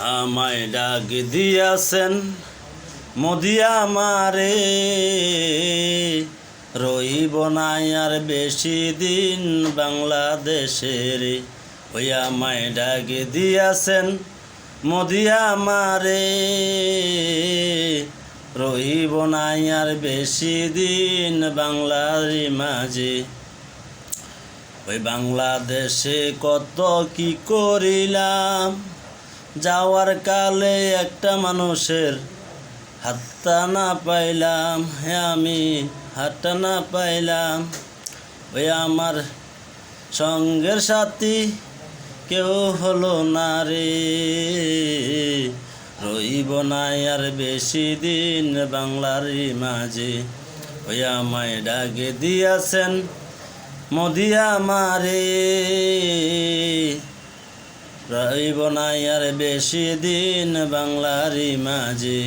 আমায় ডাক দিয়াছেন মদিয়া মারে রহিব নাই আর বেশি দিন বাংলাদেশের। ওই আমায় ডাক দিয়াছেন মদিয়া মারে রহিব নাই আর বেশি দিন বাংলার মাঝে। ওই বাংলাদেশে কত কি করিলাম যাওয়ার কালে একটা মানুষের হাতটা না পাইলাম, হে আমি হাতটা না পাইলাম। ওই আমার সঙ্গের সাথী কেউ হলো না রে। রইব নাই আর বেশি দিন বাংলার মাঝে। ওই আমায় ডাকে দিয়াছেন মদিয়া মারে রইব নাই আর বেশি দিন বাংলারি মাঝে।